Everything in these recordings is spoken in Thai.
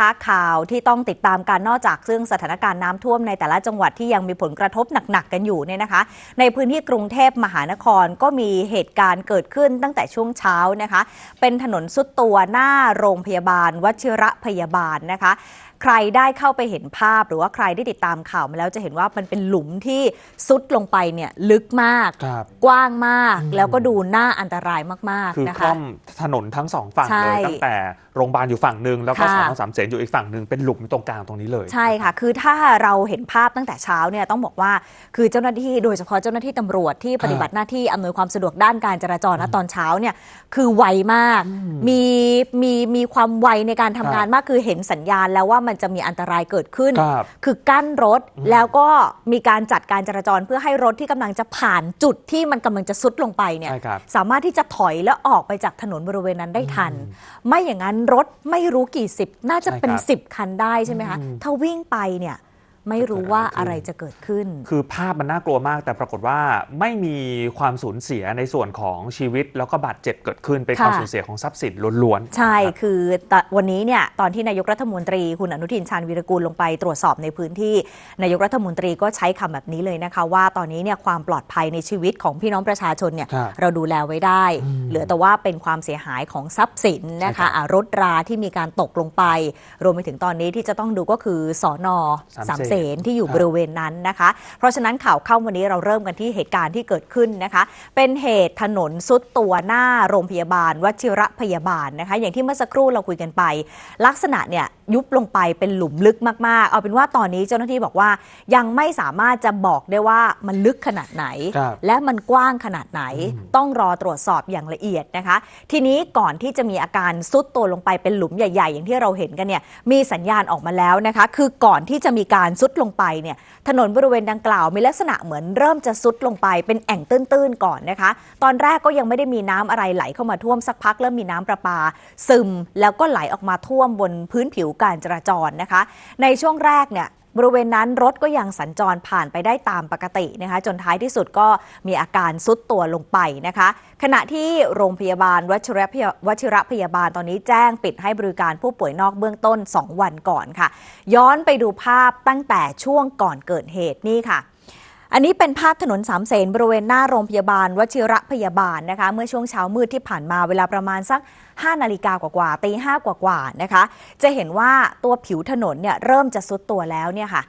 ะคะข่าวที่ต้องติดตามการนอกจากซึ่งสถานการณ์น้ำท่วมในแต่ละจังหวัดที่ยังมีผลกระทบหนักๆกันอยู่เนี่ยนะคะ ในพื้นที่กรุงเทพมหานครก็มีเหตุการณ์เกิดขึ้นตั้งแต่ช่วงเช้านะคะ เป็นถนนสุดตัวหน้าโรงพยาบาลวชิระพยาบาลนะคะ ใครได้เข้าไปเห็นภาพ หรือว่าใครได้ติดตามข่าวมาแล้วจะเห็นว่ามันเป็นหลุมที่ซุดลงไปเนี่ยลึกมาก ครับกว้างมากอืมแล้วก็ดูน่าอันตรายมากคือๆนะคล่คะ อมถนนทั้งสองฝั่งใช่เลยตั้งแต่โรงพยาบาลอยู่ฝั่งหนึ่งแล้วก็ค่ะสอนอสามเสนอยู่อีกฝั่งหนึ่งเป็นหลุมตรงกลางตรงนี้เลย ใช่ค่ะ คือถ้าเราเห็นภาพตั้งแต่เช้าเนี่ยต้องบอกว่าคือเจ้าหน้าที่โดยเฉพาะเจ้าหน้าที่ตำรวจที่ปฏิบัติหน้าที่อำนวยความสะดวกด้านการจราจรนะตอนเช้าเนี่ยคือไวมาก มีมีมีความไวในการทำงานมากคือเห็นสัญญาณแล้วว่ามันจะมีอันตรายเกิดขึ้นครับคือกั้นรถแล้วก็มีการจัดการจราจรเพื่อให้รถที่กำลังจะผ่านจุดที่มันกำลังจะซุดลงไปเนี่ยใช่ครับ สามารถที่จะถอยแล้วออกไปจากถนนบริเวณนั้นได้ทัน ไม่อย่างนั้นรถไม่รู้กี่สิบ น่าจะเป็นใช่ครับ สิบคันได้ใช่ไหมคะอืมถ้าวิ่งไปเนี่ย ไม่รู้ว่าอะไรจะเกิดขึ้น คือภาพมันน่ากลัวมาก แต่ปรากฏว่าไม่มีความสูญเสียในส่วนของชีวิต แล้วก็บาดเจ็บเกิดขึ้นเป็นค่ะความสูญเสียของทรัพย์สินล้วนๆ ใช่นะครับคือตะวันนี้เนี่ยตอนที่นายกรัฐมนตรีคุณอนุทินชาญวีรกูลลงไปตรวจสอบในพื้นที่ นายกรัฐมนตรีก็ใช้คำแบบนี้เลยนะคะ ว่าตอนนี้เนี่ยความปลอดภัยในชีวิตของพี่น้องประชาชนเนี่ยครับเราดูแลไว้ได้อืมเหลือแต่ว่าเป็นความเสียหายของทรัพย์สินนะใช่ครัคะบอะรถราที่มีการตกลงไป รวมไปถึงตอนนี้ที่จะต้องดูก็คือสอนอสาสามมเสเสนนที่อยู่ครับบริเวณนั้นนะคะ เพราะฉะนั้นข่าวเข้าวันนี้เราเริ่มกันที่เหตุการณ์ที่เกิดขึ้นนะคะ เป็นเหตุถนนซุดตัวหน้าโรงพยาบาลวชิระพยาบาลนะคะ อย่างที่เมื่อสักครู่เราคุยกันไป ลักษณะเนี่ย ยุบลงไปเป็นหลุมลึกมาก ๆ เอาเป็นว่าตอนนี้เจ้าหน้าที่บอกว่ายังไม่สามารถจะบอกได้ว่ามันลึกขนาดไหน ครับและมันกว้างขนาดไหนอืมต้องรอตรวจสอบอย่างละเอียดนะคะ ทีนี้ก่อนที่จะมีอาการซุดตัวลงไปเป็นหลุมใหญ่ ๆ อย่างที่เราเห็นกันเนี่ยมีสัญญาณออกมาแล้วนะคะ คือก่อนที่จะมีการซุดลงไปเนี่ยถนนบริเวณดังกล่าวมีลักษณะเหมือนเริ่มจะซุดลงไปเป็นแอ่งตื้นๆก่อนนะคะ ตอนแรกก็ยังไม่ได้มีน้ำอะไรไหลเข้ามาท่วมสักพักเริ่มมีน้ำประปา ซึมแล้วก็ไหลออกมาท่วมบนพื้นผิวการจราจรนะคะ ในช่วงแรกเนี่ยบริเวณนั้นรถก็ยังสัญจรผ่านไปได้ตามปกตินะคะ จนท้ายที่สุดก็มีอาการซุดตัวลงไปนะคะ ขณะที่โรงพยาบาลวชิระพยาวชิระพยาบาลตอนนี้แจ้งปิดให้บริการผู้ป่วยนอกเบื้องต้น 2 วันก่อนค่ะ ย้อนไปดูภาพตั้งแต่ช่วงก่อนเกิดเหตุนี่ค่ะ อันนี้เป็นภาพถนนสามเสนบริเวณหน้าโรงพยาบาลวชิระพยาบาลนะคะ เมื่อช่วงเช้ามืดที่ผ่านมาเวลาประมาณสัก 5 นาฬิกากว่าๆตีห้ากว่าๆนะคะ จะเห็นว่าตัวผิวถนนเนี่ยเริ่มจะซุดตัวแล้วเนี่ยค่ะ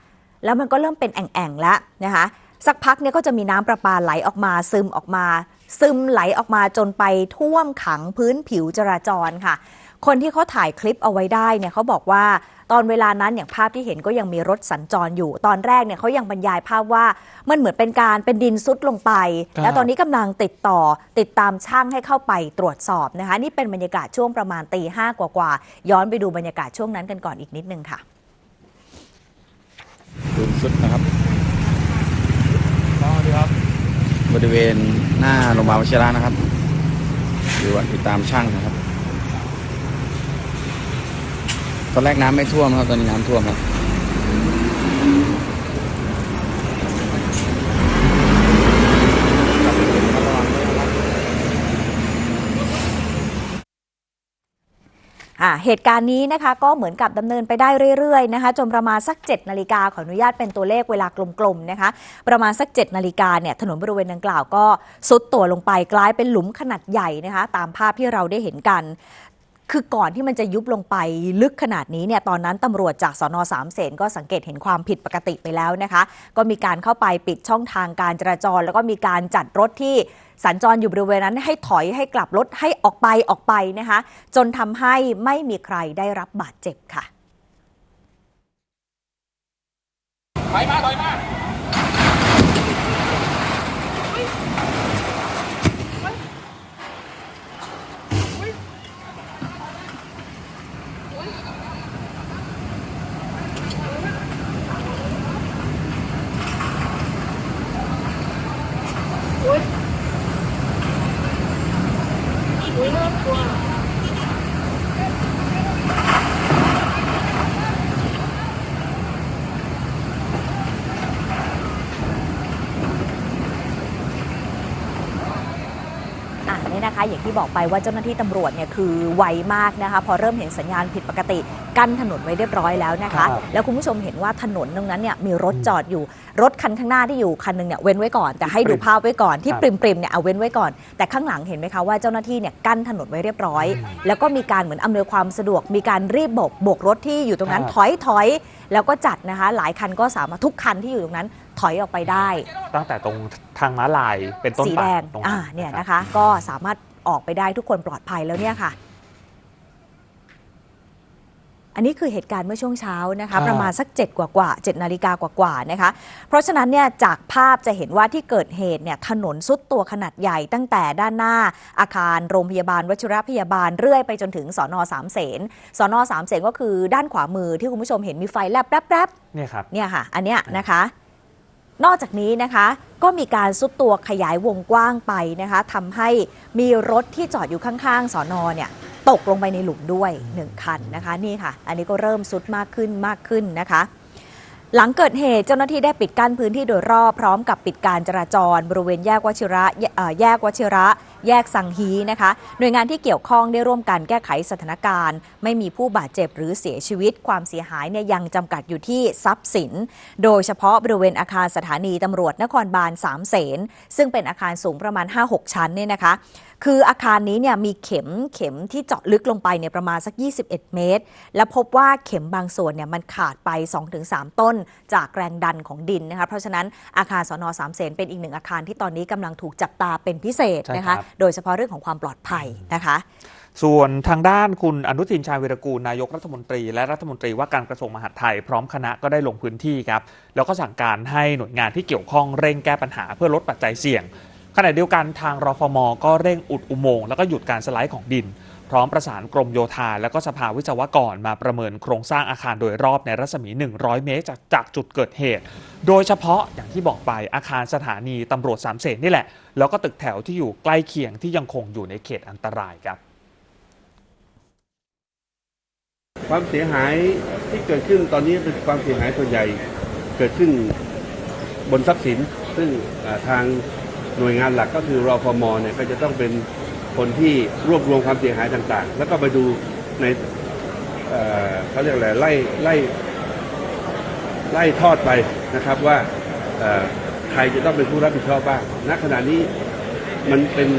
แล้วมันก็เริ่มเป็นแอ่งๆแล้วนะคะ สักพักเนี่ยก็จะมีน้ำประปาไหลออกมาซึมออกมา ซึมไหลออกมาจนไปท่วมขังพื้นผิวจราจรค่ะ คนที่เขาถ่ายคลิปเอาไว้ได้เนี่ยเขาบอกว่า ตอนเวลานั้นอย่างภาพที่เห็นก็ยังมีรถสัญจรอยู่ ตอนแรกเนี่ยเขายังบรรยายภาพว่ามันเหมือนเป็นการเป็นดินซุดลงไปครับแล้วตอนนี้กำลังติดต่อติดตามช่างให้เข้าไปตรวจสอบนะคะนี่เป็นบรรยากาศช่วงประมาณตีห้ากว่าๆย้อนไปดูบรรยากาศช่วงนั้นกันก่อนอีกนิดนึงค่ะดูสุดนะครับครับบริเวณหน้าโรงพยาบาลวชิระนะครับดูว่าติดตามช่างนะครับ ตอนแรกน้ำไม่ท่วมครับ ตอนนี้น้ำท่วมครับเหตุการณ์นี้นะคะก็เหมือนกับดำเนินไปได้เรื่อยๆนะคะจนประมาณสัก 7 นาฬิกาขออนุญาตเป็นตัวเลขเวลากลมๆนะคะประมาณสัก 7 นาฬิกาเนี่ยถนนบริเวณดังกล่าวก็ซุดตัวลงไปกลายเป็นหลุมขนาดใหญ่นะคะตามภาพที่เราได้เห็นกัน คือก่อนที่มันจะยุบลงไปลึกขนาดนี้เนี่ยตอนนั้นตำรวจจากสนสามเสนก็สังเกตเห็นความผิดปกติไปแล้วนะคะ ก็มีการเข้าไปปิดช่องทางการจราจร แล้วก็มีการจัดรถที่สัญจรอยู่บริเวณนั้นให้ถอยให้กลับรถให้ออกไปออกไปนะคะ จนทำให้ไม่มีใครได้รับบาดเจ็บค่ะเอย่าง ที่บอกไปว่าเจ้าหน้าที่ตำรวจเนี่ยคือไวมากนะคะ พอเริ่มเห็นสัญญาณผิดปกติ กั้นถนนไว้เรียบร้อยแล้วนะคะครับแล้วคุณผู้ชมเห็นว่าถนนตรงนั้นเนี่ยมีรถจอดอยู่รถคันข้างหน้าที่อยู่คันหนึงเนี่ยเว้นไว้ก่อนแต่ให้ดูภาพไว้ก่อนที่ครับปริมปริมๆเนี่ยเอาเว้นไว้ก่อน แต่ข้างหลังเห็นไหมคะว่าเจ้าหน้าที่เนี่ยกั้นถนนไว้เรียบร้อย แล้วก็มีการเหมือนอำนวยความสะดวก มีการรีบโบกโบกรถที่อยู่ตรงนั้นครับถอยถอยแล้วก็จัดนะคะ หลายคันก็สามารถทุกคันที่อยู่ตรงนั้นถอยออกไปได้ ตั้งแต่ตรงทางม้าลายเป็นต้นสีไปแดงตรงอ่าเนี่ยนะคะ ก็สามารถ ออกไปได้ทุกคนปลอดภัยแล้วเนี่ยค่ะ อันนี้คือเหตุการณ์เมื่อช่วงเช้านะคะ ประมาณสัก 7 กว่ากว่า7นาฬิกากว่ากว่าๆนะคะ เพราะฉะนั้นเนี่ยจากภาพจะเห็นว่าที่เกิดเหตุเนี่ยถนนซุดตัวขนาดใหญ่ตั้งแต่ด้านหน้าอาคารโรงพยาบาลวชิรพยาบาลเรื่อยไปจนถึงสอนอสามเสนสอนอสามเสนก็คือด้านขวามือที่คุณผู้ชมเห็นมีไฟแลบแป๊บๆเนี่ยครับเนี่ยค่ะ อันเนี้ยนะคะ นอกจากนี้นะคะก็มีการซุดตัวขยายวงกว้างไปนะคะทำให้มีรถที่จอดอยู่ข้างๆสอนอเนี่ยตกลงไปในหลุมด้วยหนึ่งคันนะคะนี่ค่ะ อันนี้ก็เริ่มซุดมากขึ้นมากขึ้นนะคะ หลังเกิดเหตุเจ้าหน้าที่ได้ปิดกั้นพื้นที่โดยรอบพร้อมกับปิดการจราจร บริเวณแยกวชิระแยกวชิระ แยกสังฮีนะคะ หน่วยงานที่เกี่ยวข้องได้ร่วมกันแก้ไขสถานการณ์ ไม่มีผู้บาดเจ็บหรือเสียชีวิต ความเสียหายเนี่ยยังจำกัดอยู่ที่ทรัพย์สิน โดยเฉพาะบริเวณอาคารสถานีตำรวจนครบาลสามเสนซึ่งเป็นอาคารสูงประมาณ 5-6 ชั้นเนี่ยนะคะคืออาคารนี้เนี่ยมีเข็มเข็มที่เจาะลึกลงไปเนี่ยประมาณสัก 21 เมตร และพบว่าเข็มบางส่วนเนี่ยมันขาดไป 2-3 ต้น จากแรงดันของดินนะคะเพราะฉะนั้นอาคารสนสามเสนเป็นอีกหนึ่งอาคารที่ตอนนี้กำลังถูกจับตาเป็นพิเศษนะครัคะโดยเฉพาะเรื่องของความปลอดภัยนะคะ ส่วนทางด้านคุณอนุทินชาญวีรกูลนายกรัฐมนตรี และรัฐมนตรีว่าการกระทรวงมหาดไทยพร้อมคณะก็ได้ลงพื้นที่ครับแล้วก็สั่งการให้หน่วยงานที่เกี่ยวข้องเร่งแก้ปัญหาเพื่อลดปัจจัยเสี่ยงขณะเดียวกันทางรฟม ก็เร่งอุดอุโมงค์แล้วก็หยุดการสไลด์ของดิน พร้อมประสานกรมโยธา และก็สภาวิศวกรมาประเมินโครงสร้างอาคารโดยรอบในรัศมี 100 เมตรจากจากจุดเกิดเหตุ โดยเฉพาะอย่างที่บอกไปอาคารสถานีตำรวจสามเสนนี่แหละ แล้วก็ตึกแถวที่อยู่ใกล้เคียงที่ยังคงอยู่ในเขตอันตรายครับ ความเสียหายที่เกิดขึ้นตอนนี้เป็นความเสียหายส่วนใหญ่เกิดขึ้นบนทรัพย์สิน ซึ่งทางหน่วยงานหลักก็คือรอฟมเนี่ยก็จะต้องเป็น คนที่รวบรวมความเสียหายต่างๆ แล้วก็ไปดูในเขาเรียกอะไรไล่ไล่ไล่ทอดไปนะครับว่าใครจะต้องเป็นผู้รับผิดชอบบ้างณขณะนี้มันเป็น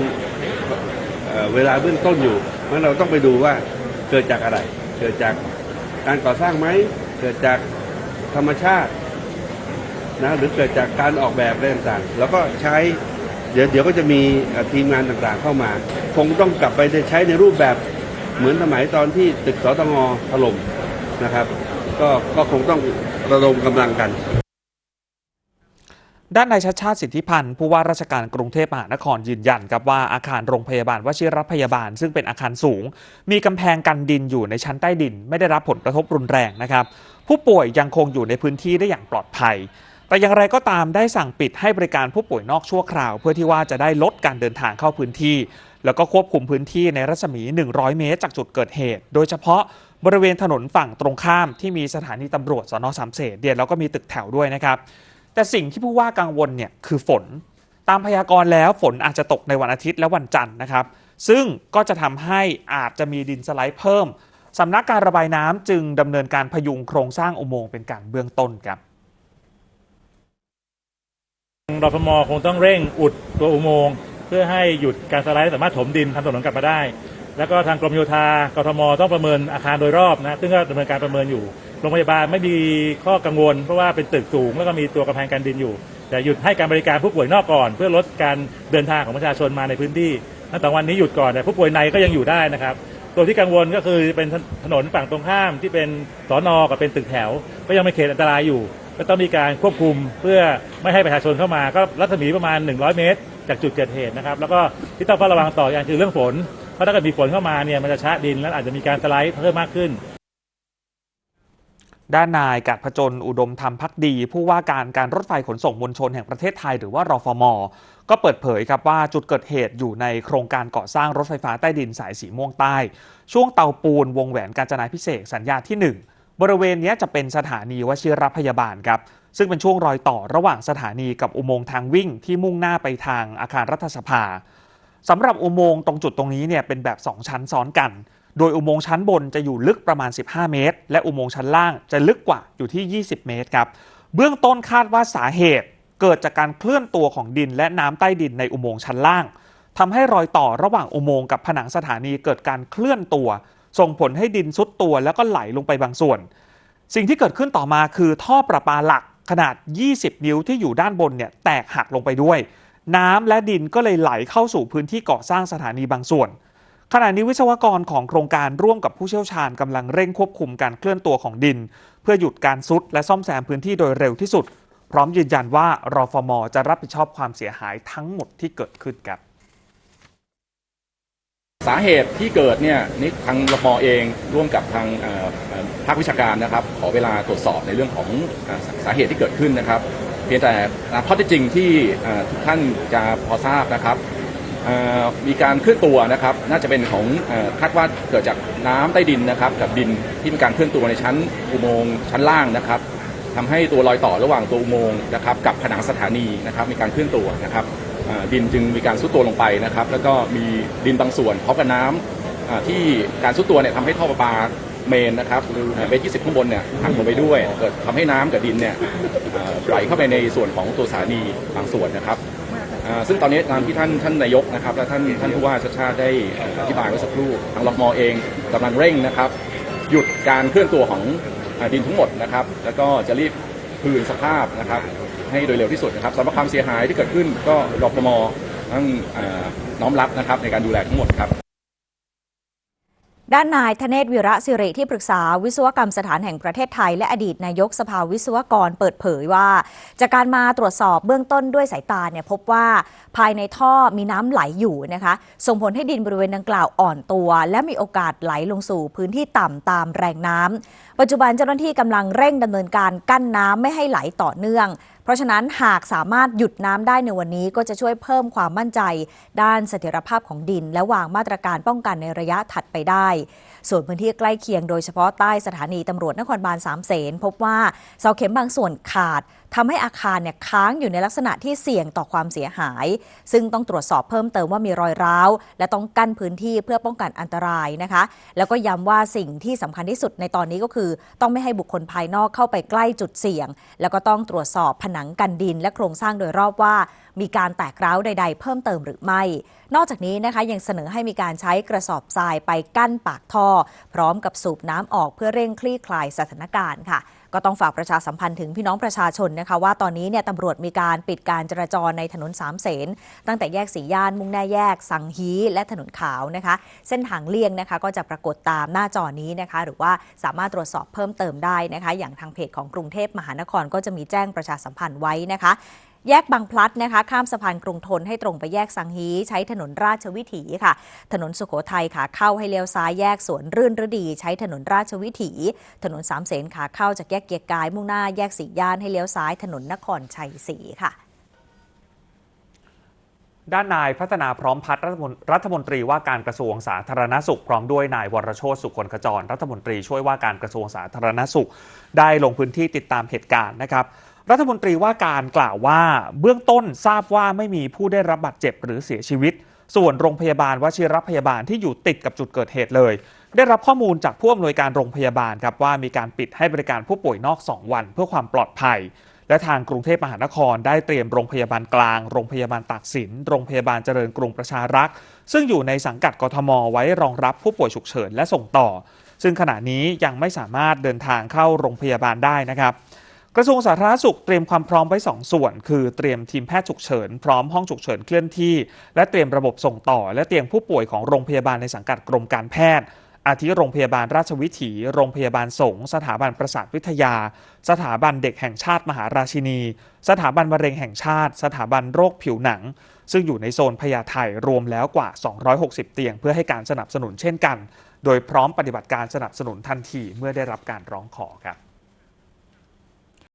เเวลาเบื้องต้นอยู่เพราะฉะนั้นเราต้องไปดูว่าเกิดจากอะไร เกิดจากการก่อสร้างไหมเกิดจากธรรมชาตินะหรือเกิดจากการออกแบบอะไรต่างๆ แล้วก็ใช้ เดี๋ยวเดี๋ยวก็จะมีทีมงานต่างๆเข้ามา คงต้องกลับไปใช้ในรูปแบบเหมือนสมัยตอนที่ตึกสตงถล่มนะครับ ก็ก็คงต้องระดมกำลังกันด้านนายชัดชาติสิทธิพันธ์ผู้ว่าราชการกรุงเทพมหานครยืนยันครับว่าอาคารโรงพยาบาลวชิรพยาบาล ซึ่งเป็นอาคารสูง มีกำแพงกันดินอยู่ในชั้นใต้ดิน ไม่ได้รับผลกระทบรุนแรงนะครับ ผู้ป่วยยังคงอยู่ในพื้นที่ได้อย่างปลอดภัย แต่อย่างไรก็ตามได้สั่งปิดให้บริการผู้ป่วยนอกชั่วคราว เพื่อที่ว่าจะได้ลดการเดินทางเข้าพื้นที่ แล้วก็ควบคุมพื้นที่ในรัศมี 100 เมตร จากจุดเกิดเหตุ โดยเฉพาะบริเวณถนนฝั่งตรงข้ามที่มีสถานีตำรวจสนสามเสนเดียแล้วก็มีตึกแถวด้วยนะครับ แต่สิ่งที่ผู้ว่ากังวลเนี่ยคือฝน ตามพยากรณ์แล้วฝนอาจจะตกในวันอาทิตย์และวันจันทร์นะครับ ซึ่งก็จะทำให้อาจจะมีดินสไลด์เพิ่มสำนักการระบายน้ำจึงดำเนินการพยุงโครงสร้างอุโมงค์เป็นการเบื้องต้นครับ รฟมคงต้องเร่งอุดตัวอุโมงค์เพื่อให้หยุดการสไลด์สามารถถมดินทำถนนกลับมาได้ แล้วก็ทางกรมโยธากทมต้องประเมินอาคารโดยรอบนะซึ่งก็ดำเนินการประเมินอยู่โรงพยาบาลไม่มีข้อกังวล เพราะว่าเป็นตึกสูงแล้วก็มีตัวกำแพงกันดินอยู่ แต่หยุดให้การบริการผู้ป่วยนอกก่อน เพื่อลดการเดินทางของประชาชนมาในพื้นที่ตั้งแต่วันนี้หยุดก่อนแต่ผู้ป่วยในก็ยังอยู่ได้นะครับตัวที่กังวลก็คือเป็นถนนฝั่งตรงข้ามที่เป็นสอนอกับเป็นตึกแถว ก็ยังเป็นเขตอันตรายอยู่ ก็ต้องมีการควบคุมเพื่อไม่ให้ประชาชนเข้ามาก็รัศมีประมาณ 100 เมตร จากจุดเกิดเหตุนะครับ แล้วก็ที่ต้องเฝ้าระวังต่ออย่างคือเรื่องฝนเพราะถ้าเกิดมีฝนเข้ามาเนี่ยมันจะชะดินแล้วอาจจะมีการสไลด์เพิ่มมากขึ้นด้านนายกัดพจนอุดมธรรมพักดี ผู้ว่าการการรถไฟขนส่งมวลชนแห่งประเทศไทยหรือว่ารอฟมก็เปิดเผยครับว่าจุดเกิดเหตุอยู่ในโครงการก่อสร้างรถไฟฟ้าใต้ดินสายสีม่วงใต้ ช่วงเตาปูนวงแหวนกาญจนาพิเศษสัญญาที่ 1 บริเวณนี้จะเป็นสถานีวชิรพยาบาลครับ ซึ่งเป็นช่วงรอยต่อระหว่างสถานีกับอุโมงค์ทางวิ่งที่มุ่งหน้าไปทางอาคารรัฐสภาสำหรับอุโมงค์ตรงจุดตรงนี้เนี่ยเป็นแบบ 2 ชั้นซ้อนกัน โดยอุโมงค์ชั้นบนจะอยู่ลึกประมาณ 15 เมตร และอุโมงค์ชั้นล่างจะลึกกว่าอยู่ที่ 20 เมตรครับ เบื้องต้นคาดว่าสาเหตุเกิดจากการเคลื่อนตัวของดินและน้ำใต้ดินในอุโมงค์ชั้นล่างทำให้รอยต่อระหว่างอุโมงค์กับผนังสถานีเกิดการเคลื่อนตัว ส่งผลให้ดินซุดตัวแล้วก็ไหลลงไปบางส่วน สิ่งที่เกิดขึ้นต่อมาคือท่อประปาหลักขนาด 20 นิ้วที่อยู่ด้านบนเนี่ยแตกหักลงไปด้วย น้ำและดินก็เลยไหลเข้าสู่พื้นที่ก่อสร้างสถานีบางส่วนขณะนี้วิศวกรของโครงการร่วมกับผู้เชี่ยวชาญกำลังเร่งควบคุมการเคลื่อนตัวของดิน เพื่อหยุดการซุดและซ่อมแซมพื้นที่โดยเร็วที่สุด พร้อมยืนยันว่ารอฟมจะรับผิดชอบความเสียหายทั้งหมดที่เกิดขึ้นครับ สาเหตุที่เกิดเนี่ยนี่ทางรพเองร่วมกับทางภาควิชาการนะครับ ขอเวลาตรวจสอบในเรื่องของสาเหตุที่เกิดขึ้นนะครับ เพียงแต่ข้อเท็จจริงที่ทุกท่านจะพอทราบนะครับมีการเคลื่อนตัวนะครับ น่าจะเป็นของคาดว่าเกิดจากน้ำใต้ดินนะครับ กับดินที่มีการเคลื่อนตัวในชั้นอุโมงค์ชั้นล่างนะครับทำให้ตัวรอยต่อระหว่างตัวอุโมงค์นะครับ กับผนังสถานีนะครับ มีการเคลื่อนตัวนะครับ ดินจึงมีการซุดตัวลงไปนะครับ แล้วก็มีดินบางส่วนพร้อมกับน้ำอ่าที่การซุดตัวเนี่ยทำให้ท่อประปาเมนนะครับเบส20ข้างบนเนี่ยหักลงไปด้วยเกิดทำให้น้ำกับดินเนี่ยไหลเข้าไปในส่วนของตัวสถานีบางส่วนนะครับซึ่งตอนนี้ตามที่ท่านท่านนายกนะครับ และท่านท่านผู้ว่าชาชาได้อธิบายไว้สักครู่ทางรมเองกำลังเร่งนะครับ หยุดการเคลื่อนตัวของดินทั้งหมดนะครับ แล้วก็จะรีบคืนสภาพนะครับ ให้โดยเร็วที่สุดนะครับสำหรับความเสียหายที่เกิดขึ้นก็รพมต้องน้อมรับนะครับในการดูแลทั้งหมดครับด้านนายธเนศวีระสิริที่ปรึกษาวิศวกรรมสถานแห่งประเทศไทย และอดีตนายกสภาวิศวกรเปิดเผยว่า จากการมาตรวจสอบเบื้องต้นด้วยสายตาเนี่ยพบว่าภายในท่อมีน้ำไหลอยู่นะคะส่งผลให้ดินบริเวณดังกล่าวอ่อนตัว และมีโอกาสไหลลงสู่พื้นที่ต่ำตามแรงน้ำปัจจุบันเจ้าหน้าที่กำลังเร่งดำเนินการกั้นน้ำไม่ให้ไหลต่อเนื่องเพราะฉะนั้นหากสามารถหยุดน้ำได้ในวันนี้ก็จะช่วยเพิ่มความมั่นใจ ด้านเสถียรภาพของดิน และวางมาตรการป้องกันในระยะถัดไปได้ ส่วนพื้นที่ใกล้เคียงโดยเฉพาะใต้สถานีตำรวจนครบาลสามเสนพบว่าเสาเข็มบางส่วนขาด ทำให้อาคารเนี่ยค้างอยู่ในลักษณะที่เสี่ยงต่อความเสียหาย ซึ่งต้องตรวจสอบเพิ่มเติมว่ามีรอยร้าว และต้องกั้นพื้นที่เพื่อป้องกันอันตรายนะคะ แล้วก็ย้ำว่าสิ่งที่สำคัญที่สุดในตอนนี้ก็คือ ต้องไม่ให้บุคคลภายนอกเข้าไปใกล้จุดเสี่ยง แล้วก็ต้องตรวจสอบผนังกันดิน และโครงสร้างโดยรอบว่า มีการแตกร้าวใด ๆ เพิ่มเติมหรือไม่ นอกจากนี้นะคะยังเสนอให้มีการใช้กระสอบทรายไปกั้นปากท่อ พร้อมกับสูบน้ำออกเพื่อเร่งคลี่คลายสถานการณ์ค่ะ ก็ต้องฝากประชาสัมพันธ์ถึงพี่น้องประชาชนนะคะ ว่าตอนนี้เนี่ยตำรวจมีการปิดการจราจรในถนนสามเสนตั้งแต่แยกสีย่าน มุ่งหน้าแยก สังฮีและถนนขาวนะคะ เส้นทางเลี่ยงนะคะก็จะปรากฏตามหน้าจอนี้นะคะ หรือว่าสามารถตรวจสอบเพิ่มเติมได้นะคะ อย่างทางเพจของกรุงเทพมหานครก็จะมีแจ้งประชาสัมพันธ์ไว้นะคะ แยกบางพลัดนะคะ ข้ามสะพานกรุงทนให้ตรงไปแยกสังฮีใช้ถนนราชวิถีค่ะ ถนนสุโขทัยขาเข้าให้เลี้ยวซ้ายแยกสวนรื่นฤดี ใช้ถนนราชวิถี ถนนสามเสนขาเข้าจากแยกเกียรกาย มุ่งหน้าแยกสีย่านให้เลี้ยวซ้ายถนนนครชัยศรีค่ะด้านนายพัฒนาพร้อมพัฒน์รัฐมนตรีว่าการกระทรวงสาธารณสุข พร้อมด้วยนายวรโชตสุคนขจร รัฐมนตรีช่วยว่าการกระทรวงสาธารณสุข ได้ลงพื้นที่ติดตามเหตุการณ์นะครับ รัฐมนตรีว่าการกล่าวว่าเบื้องต้นทราบว่าไม่มีผู้ได้รับบาดเจ็บหรือเสียชีวิต ส่วนโรงพยาบาลวชิรพยาบาลที่อยู่ติดกับจุดเกิดเหตุเลย ได้รับข้อมูลจากผู้อำนวยการโรงพยาบาลครับว่ามีการปิดให้บริการผู้ป่วยนอก 2 วัน เพื่อความปลอดภัย และทางกรุงเทพมหานครได้เตรียมโรงพยาบาลกลาง โรงพยาบาลตากสิน โรงพยาบาลเจริญกรุงประชารักษ์ซึ่งอยู่ในสังกัดกทม ไว้รองรับผู้ป่วยฉุกเฉินและส่งต่อ ซึ่งขณะนี้ยังไม่สามารถเดินทางเข้าโรงพยาบาลได้นะครับ กระทรวงสาธารณสุขเตรียมความพร้อมไว้ 2 ส่วน คือเตรียมทีมแพทย์ฉุกเฉิน พร้อมห้องฉุกเฉินเคลื่อนที่ และเตรียมระบบส่งต่อ และเตียงผู้ป่วยของโรงพยาบาลในสังกัดกรมการแพทย์ อาทิโรงพยาบาลราชวิถี โรงพยาบาลสงฆ์สถาบันประสาทวิทยา สถาบันเด็กแห่งชาติมหาราชินี สถาบันมะเร็งแห่งชาติ สถาบันโรคผิวหนัง ซึ่งอยู่ในโซนพญาไทรวมแล้วกว่า 260 เตียง เพื่อให้การสนับสนุนเช่นกัน โดยพร้อมปฏิบัติการสนับสนุนทันทีเมื่อได้รับการร้องขอครับ